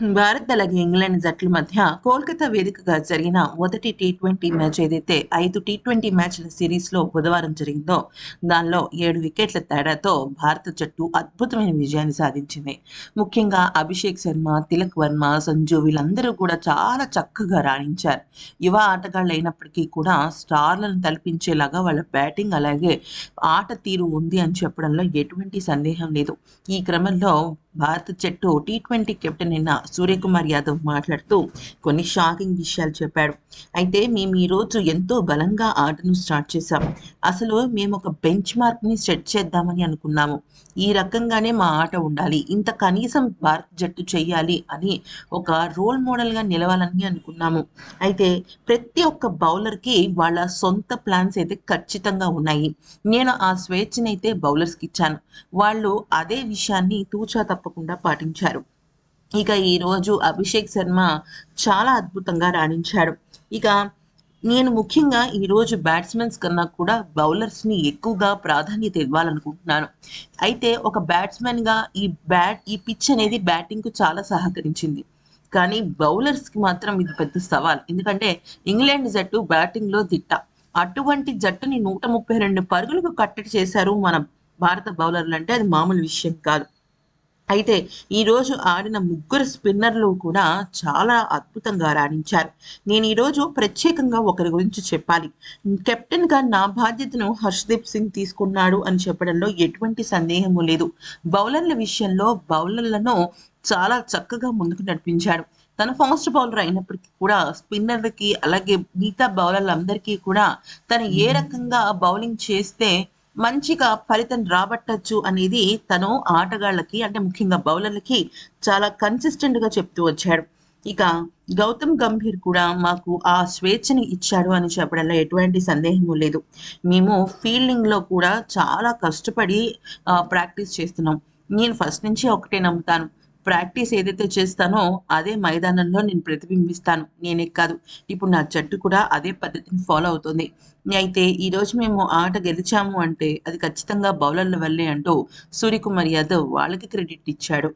భారత్ అలాగే ఇంగ్లాండ్ జట్ల మధ్య కోల్కతా వేదికగా జరిగిన మొదటి టీ ట్వంటీ మ్యాచ్ ఏదైతే ఐదు టీ ట్వంటీ మ్యాచ్ల సిరీస్లో బుధవారం జరిగిందో దానిలో ఏడు వికెట్ల తేడాతో భారత జట్టు అద్భుతమైన విజయాన్ని సాధించింది. ముఖ్యంగా అభిషేక్ శర్మ తిలక్ వర్మ సంజు వీళ్ళందరూ కూడా చాలా చక్కగా రాణించారు. యువ ఆటగాళ్ళు అయినప్పటికీ కూడా స్టార్లను తలపించేలాగా వాళ్ళ బ్యాటింగ్ అలాగే ఆట తీరు ఉంది అని చెప్పడంలో ఎటువంటి సందేహం లేదు. ఈ క్రమంలో భారత జట్టు టీ ట్వంటీ కెప్టెన్ అయిన సూర్యకుమార్ యాదవ్ మాట్లాడుతూ కొన్ని షాకింగ్ విషయాలు చెప్పాడు. అయితే మేము ఈరోజు ఎంతో బలంగా ఆటను స్టార్ట్ చేశాం. అసలు మేము ఒక బెంచ్ మార్క్ని సెట్ చేద్దామని అనుకున్నాము. ఈ రకంగానే మా ఆట ఉండాలి. ఇంత కనీసం భారత జట్టు చేయాలి అని ఒక రోల్ మోడల్గా నిలవాలని అనుకున్నాము. అయితే ప్రతి ఒక్క బౌలర్కి వాళ్ళ సొంత ప్లాన్స్ అయితే ఖచ్చితంగా ఉన్నాయి. నేను ఆ స్వేచ్ఛనైతే బౌలర్స్కి ఇచ్చాను. వాళ్ళు అదే విషయాన్ని తూచా తప్పకుండా పాటించారు. ఇక ఈరోజు అభిషేక్ శర్మ చాలా అద్భుతంగా రాణించాడు. ఇక నేను ముఖ్యంగా ఈరోజు బ్యాట్స్మెన్స్ కన్నా కూడా బౌలర్స్ని ఎక్కువగా ప్రాధాన్యత ఇవ్వాలనుకుంటున్నాను. అయితే ఒక బ్యాట్స్మెన్గా ఈ బ్యాట్ ఈ పిచ్ అనేది బ్యాటింగ్కు చాలా సహకరించింది. కానీ బౌలర్స్కి మాత్రం ఇది పెద్ద సవాల్. ఎందుకంటే ఇంగ్లాండ్ జట్టు బ్యాటింగ్లో దిట్ట. అటువంటి జట్టుని నూట ముప్పై రెండు పరుగులకు కట్టడి చేశారు మన భారత బౌలర్లు అంటే అది మామూలు విషయం కాదు. అయితే ఈరోజు ఆడిన ముగ్గురు స్పిన్నర్లు కూడా చాలా అద్భుతంగా రాణించారు. నేను ఈరోజు ప్రత్యేకంగా ఒకరి గురించి చెప్పాలి. కెప్టెన్గా నా బాధ్యతను హర్షదీప్ సింగ్ తీసుకున్నాడు అని చెప్పడంలో ఎటువంటి సందేహము లేదు. బౌలర్ల విషయంలో బౌలర్లను చాలా చక్కగా ముందుకు నడిపించాడు. తన ఫాస్ట్ బౌలర్ అయినప్పటికీ కూడా స్పిన్నర్లకి అలాగే మిగతా బౌలర్లందరికీ కూడా తను ఏ రకంగా బౌలింగ్ చేస్తే మంచిగా ఫలితం రాబట్టచ్చు అనేది తను ఆటగాళ్ళకి అంటే ముఖ్యంగా బౌలర్లకి చాలా కన్సిస్టెంట్గా చెప్తూ వచ్చాడు. ఇక గౌతమ్ గంభీర్ కూడా మాకు ఆ స్వేచ్ఛని ఇచ్చాడు అని చెప్పడంలో ఎటువంటి సందేహము లేదు. మేము ఫీల్డింగ్లో కూడా చాలా కష్టపడి ప్రాక్టీస్ చేస్తున్నాం. నేను ఫస్ట్ నుంచి ఒకటే నమ్ముతాను. ప్రాక్టీస్ ఏదైతే చేస్తానో అదే మైదానంలో నేను ప్రతిబింబిస్తాను. నేనే కాదు. ఇప్పుడు నా జట్టు కూడా అదే పద్ధతిని ఫాలో అవుతుంది. అయితే ఈరోజు మేము ఆట గెలిచాము అంటే అది ఖచ్చితంగా బౌలర్ల వల్లే అంటూ సూర్యకుమార్ యాదవ్ వాళ్ళకి క్రెడిట్ ఇచ్చాడు.